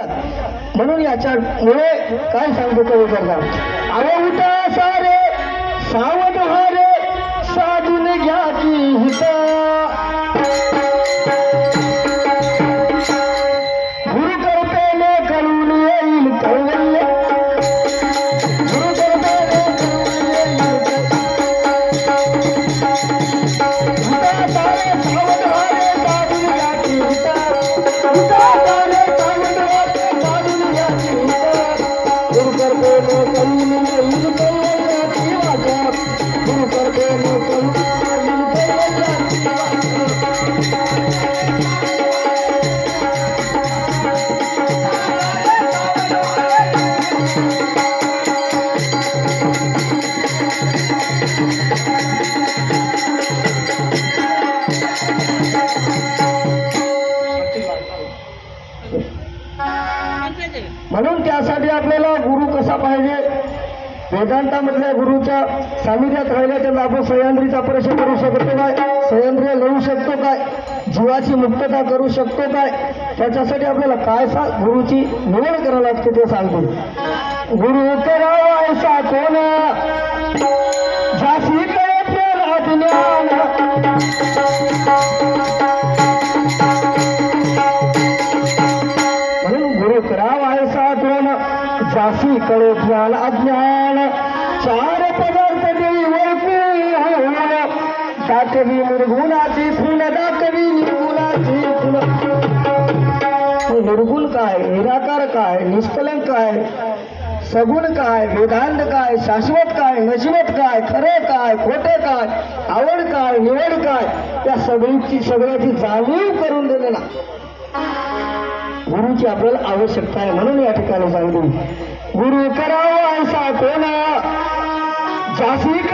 म्हणून याच्यामुळे काय सांगतो कवी करता अरे उठा सारे सावध हारे साधून घ्या की हिता. गुरु कृपेने करून येईल गुरु करून येईल सारे सावध हारे साधून घ्या की हिता. गुरु म्हणून त्यासाठी आपल्याला गुरु कसा पाहिजे? वेदांतामधल्या गुरुच्या सानिध्यात राहिल्याच्या लाभ सह्याद्रीचा प्रश्न करू शकतो काय? सह्याद्री लढू शकतो काय? जीवाची मुक्तता करू शकतो काय? त्याच्यासाठी आपल्याला काय सा गुरुची निवड करावी लागते ते सांगतो. गुरु तर ऐसा कोण जासी कळे ज्ञान अज्ञान चार पदार्थ देवी ओळखून होऊन दाखवी निर्गुणाची फुल दाखवी निर्गुणाची फुल निर्गुण काय निराकार काय निष्कलन काय सगुण काय वेदांत काय शाश्वत काय नशिवत काय खरे काय खोटे काय आवड काय निवड काय त्या सगळीची सगळ्याची जाणीव करून दिलेला गुरुची आपल्याला आवश्यकता आहे. म्हणून या ठिकाणी सांगतो गुरु करावा असा कोणा? जासी